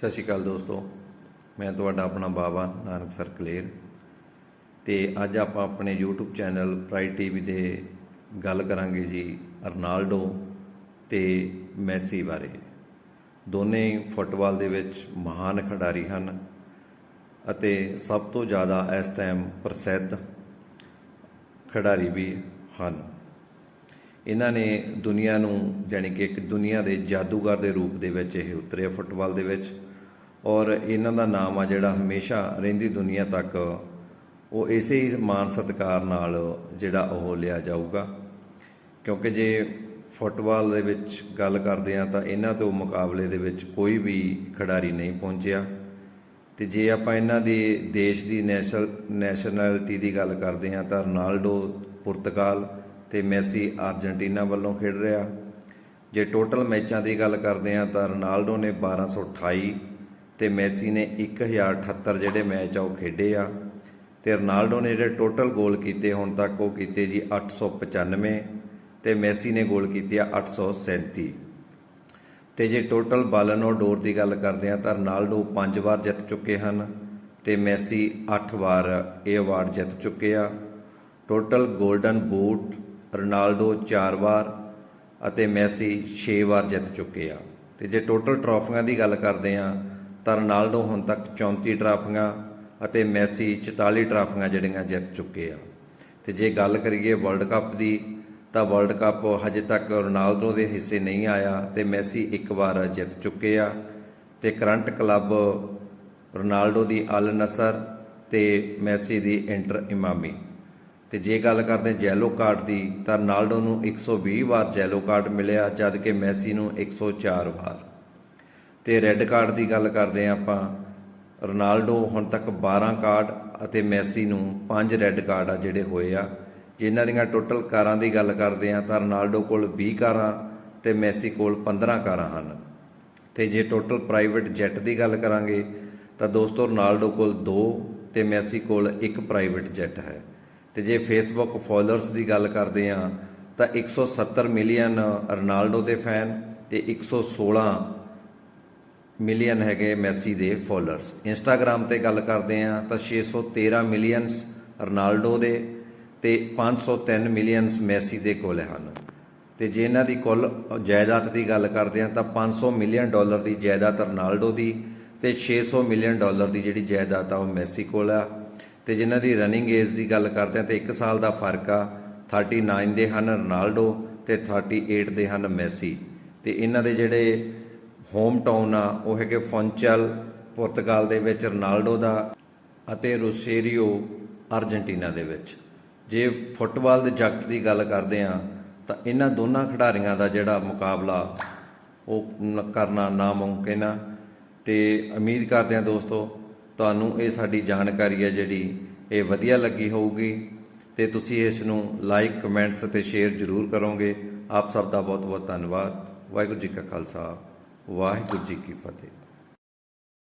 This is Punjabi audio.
ਸਤਿ ਸ਼੍ਰੀ ਅਕਾਲ ਦੋਸਤੋ। ਮੈਂ ਤੁਹਾਡਾ ਆਪਣਾ ਬਾਬਾ ਨਾਨਕ ਸਰ ਕਲੇਰ। ਤੇ ਅੱਜ ਆਪਾਂ ਆਪਣੇ YouTube ਚੈਨਲ ਪ੍ਰਾਈਡ ਟੀਵੀ ਦੇ ਗੱਲ ਕਰਾਂਗੇ ਜੀ ਅਰਨਾਲਡੋ ਤੇ ਮੈਸੀ ਬਾਰੇ। ਦੋਨੇ ਫੁੱਟਬਾਲ ਦੇ ਵਿੱਚ ਮਹਾਨ ਖਿਡਾਰੀ ਹਨ ਅਤੇ ਸਭ ਤੋਂ ਜ਼ਿਆਦਾ ਇਸ ਟਾਈਮ ਪ੍ਰਸਿੱਧ ਖਿਡਾਰੀ ਵੀ ਹਨ। ਇਹਨਾਂ ਨੇ ਦੁਨੀਆ ਨੂੰ ਜਾਣੀ ਕਿ ਇੱਕ ਦੁਨੀਆ ਦੇ ਜਾਦੂਗਰ ਦੇ ਰੂਪ ਦੇ ਵਿੱਚ ਇਹ ਉਤਰੇ ਫੁੱਟਬਾਲ ਦੇ ਵਿੱਚ। ਔਰ ਇਹਨਾਂ ਦਾ ਨਾਮ ਆ ਜਿਹੜਾ ਹਮੇਸ਼ਾ ਰਹਿੰਦੀ ਦੁਨੀਆ ਤੱਕ, ਉਹ ਇਸੇ ਹੀ ਮਾਨ ਸਤਿਕਾਰ ਨਾਲ ਜਿਹੜਾ ਉਹ ਲਿਆ ਜਾਊਗਾ। ਕਿਉਂਕਿ ਜੇ ਫੁੱਟਬਾਲ ਦੇ ਵਿੱਚ ਗੱਲ ਕਰਦੇ ਆ ਤਾਂ ਇਹਨਾਂ ਤੋਂ ਮੁਕਾਬਲੇ ਦੇ ਵਿੱਚ ਕੋਈ ਵੀ ਖਿਡਾਰੀ ਨਹੀਂ ਪਹੁੰਚਿਆ। ਤੇ ਜੇ ਆਪਾਂ ਇਹਨਾਂ ਦੀ ਦੇਸ਼ ਦੀ ਨੈਸ਼ਨਲ, ਨੈਸ਼ਨੈਲਿਟੀ ਦੀ ਗੱਲ ਕਰਦੇ ਆ ਤਾਂ ਰੋਨਾਲਡੋ ਪੁਰਤਗਾਲ ਤੇ ਮੈਸੀ ਅਰਜنٹੀਨਾ ਵੱਲੋਂ ਖੇਡ ਰਿਹਾ। ਜੇ ਟੋਟਲ ਮੈਚਾਂ ਦੀ ਗੱਲ ਕਰਦੇ ਆ ਤਾਂ ਰੋਨਾਲਡੋ ਨੇ 1228 ਤੇ ਮੈਸੀ ਨੇ 1078 ਜਿਹੜੇ ਮੈਚ ਆ ਉਹ ਖੇਡੇ ਆ ਤੇ ਰੋਨਾਲਡੋ ਨੇ ਜਿਹੜੇ ਟੋਟਲ ਗੋਲ ਕੀਤੇ ਹੁਣ ਤੱਕ ਉਹ ਕੀਤੇ ਜੀ 895 ਤੇ ਮੈਸੀ ਨੇ ਗੋਲ ਕੀਤੇ ਆ 837 ਤੇ ਜੇ ਟੋਟਲ ਬਾਲਨੋ ਡੋਰ ਦੀ ਗੱਲ ਕਰਦੇ ਆ ਤਾਂ ਰੋਨਾਲਡੋ 5 ਵਾਰ ਜਿੱਤ ਚੁੱਕੇ ਹਨ ਤੇ ਮੈਸੀ 8 ਵਾਰ ਇਹ ਅਵਾਰਡ ਜਿੱਤ ਚੁੱਕੇ ਆ। ਟੋਟਲ 골ਡਨ ਬੂਟ ਰੋਨਾਲਡੋ 4 ਵਾਰ ਅਤੇ ਮੈਸੀ 6 ਵਾਰ ਜਿੱਤ ਚੁੱਕੇ ਆ। ਤੇ ਜੇ ਟੋਟਲ ਟਰਾਫੀਆਂ ਦੀ ਗੱਲ ਕਰਦੇ ਆ ਤਾਂ ਰੋਨਾਲਡੋ ਹੁਣ ਤੱਕ 34 ਟਰਾਫੀਆਂ ਅਤੇ ਮੈਸੀ 44 ਟਰਾਫੀਆਂ ਜਿਹੜੀਆਂ ਜਿੱਤ ਚੁੱਕੇ ਆ। ਤੇ ਜੇ ਗੱਲ ਕਰੀਏ ਵਰਲਡ ਕੱਪ ਦੀ, ਤਾਂ ਵਰਲਡ ਕੱਪ ਹਜੇ ਤੱਕ ਰੋਨਾਲਡੋ ਦੇ ਹਿੱਸੇ ਨਹੀਂ ਆਇਆ ਤੇ ਮੈਸੀ ਇੱਕ ਵਾਰ ਜਿੱਤ ਚੁੱਕੇ ਆ। ਤੇ ਕਰੰਟ ਕਲੱਬ ਰੋਨਾਲਡੋ ਦੀ ਅਲ ਨਸਰ ਤੇ ਮੈਸੀ ਦੀ ਇੰਟਰ ਇਮਾਮੀ। ਤੇ ਜੇ ਗੱਲ ਕਰਦੇ ਜੈਲੋ ਕਾਰਡ ਦੀ, ਤਾਂ ਰੋਨਾਲਡੋ ਨੂੰ 120 ਵਾਰ ਜੈਲੋ ਕਾਰਡ ਮਿਲਿਆ, ਜਦ ਕਿ ਮੈਸੀ ਨੂੰ 104 ਵਾਰ। ਤੇ ਰੈੱਡ ਕਾਰਡ ਦੀ ਗੱਲ ਕਰਦੇ ਆ ਆਪਾਂ। ਰੋਨਾਲਡੋ ਹੁਣ ਤੱਕ 12 ਕਾਰਡ ਅਤੇ ਮੈਸੀ ਨੂੰ 5 ਰੈੱਡ ਕਾਰਡ ਆ ਜਿਹੜੇ ਹੋਏ ਆ। ਜਿਨ੍ਹਾਂ ਦੀਆਂ ਟੋਟਲ ਕਾਰਾਂ ਦੀ ਗੱਲ ਕਰਦੇ ਆ ਤਾਂ ਰੋਨਾਲਡੋ ਕੋਲ 20 ਕਾਰਾਂ ਤੇ ਮੈਸੀ ਕੋਲ 15 ਕਾਰਾਂ ਹਨ। ਤੇ ਜੇ ਟੋਟਲ ਪ੍ਰਾਈਵੇਟ ਜੈਟ ਦੀ ਗੱਲ ਕਰਾਂਗੇ ਤਾਂ ਦੋਸਤੋ ਰੋਨਾਲਡੋ ਕੋਲ 2 ਤੇ ਮੈਸੀ ਕੋਲ ਇੱਕ ਪ੍ਰਾਈਵੇਟ ਜੈਟ ਹੈ। ਤੇ ਜੇ ਫੇਸਬੁੱਕ ਫਾਲੋਅਰਸ ਦੀ ਗੱਲ ਕਰਦੇ ਆ ਤਾਂ 170 ਮਿਲੀਅਨ ਰੋਨਾਲਡੋ ਦੇ ਫੈਨ ਤੇ 116 ਮਿਲੀਅਨ ਹੈਗੇ ਮੈਸੀ ਦੇ ਫਾਲੋਅਰਸ ਇੰਸਟਾਗ੍ਰam ਤੇ ਗੱਲ ਕਰਦੇ ਆ ਤਾਂ 613 ਮਿਲੀਅਨਸ ਰੋਨਾਲਡੋ ਦੇ ਤੇ 503 ਮਿਲੀਅਨਸ ਮੈਸੀ ਦੇ ਕੋਲ ਹਨ। ਤੇ ਜੇ ਇਹਨਾਂ ਦੀ ਕੁੱਲ ਜਾਇਦਾਦ ਦੀ ਗੱਲ ਕਰਦੇ ਆ ਤਾਂ 500 ਮਿਲੀਅਨ ਡਾਲਰ ਦੀ ਜਾਇਦਾਦ ਰੋਨਾਲਡੋ ਦੀ ਤੇ 600 ਮਿਲੀਅਨ ਡਾਲਰ ਦੀ ਜਿਹੜੀ ਜਾਇਦਾਦ ਆ ਉਹ ਮੈਸੀ ਕੋਲ ਆ। ਤੇ ਜਿਨ੍ਹਾਂ ਦੀ ਰਨਿੰਗ ਏਜ ਦੀ ਗੱਲ ਕਰਦੇ ਆ ਤੇ 1 ਸਾਲ ਦਾ ਫ਼ਰਕ ਆ 39 ਦੇ ਹਨ ਰੋਨਾਲਡੋ ਤੇ 38 ਦੇ ਹਨ ਮੈਸੀ। ਤੇ ਇਹਨਾਂ ਦੇ ਜਿਹੜੇ ਹੋਮ ਟਾਊਨ ਆ, ਉਹ ਹੈਗੇ ਫੌਂਚਲ, ਪੁਰਤਗਾਲ ਦੇ ਵਿੱਚ ਰੋਨਾਲਡੋ ਦਾ ਅਤੇ ਰੋਸੇਰੀਓ ਅਰਜنٹੀਨਾ ਦੇ ਵਿੱਚ। ਜੇ ਫੁੱਟਬਾਲ ਦੇ ਜਗਤ ਦੀ ਗੱਲ ਕਰਦੇ ਆ ਤਾਂ ਇਹਨਾਂ ਦੋਨਾਂ ਖਿਡਾਰੀਆਂ ਦਾ ਜਿਹੜਾ ਮੁਕਾਬਲਾ, ਉਹ ਕਰਨਾ ਨਾਮੁਮਕਿਨ ਆ। ਤੇ ਉਮੀਦ ਕਰਦੇ ਆ ਦੋਸਤੋ, ਤੁਹਾਨੂੰ ਇਹ ਸਾਡੀ ਜਾਣਕਾਰੀ ਹੈ ਜਿਹੜੀ ਇਹ ਵਧੀਆ ਲੱਗੀ ਹੋਊਗੀ ਤੇ ਤੁਸੀਂ ਇਸ ਨੂੰ ਲਾਈਕ ਕਮੈਂਟਸ ਅਤੇ ਸ਼ੇਅਰ ਜ਼ਰੂਰ ਕਰੋਗੇ। ਆਪ ਸਭ ਦਾ ਬਹੁਤ ਬਹੁਤ ਧੰਨਵਾਦ। ਵਾਹਿਗੁਰੂ ਜੀ ਕਾ ਖਾਲਸਾ। ਵਾਹਿਗੁਰੂ ਜੀ ਕੀ ਫਤਿਹ।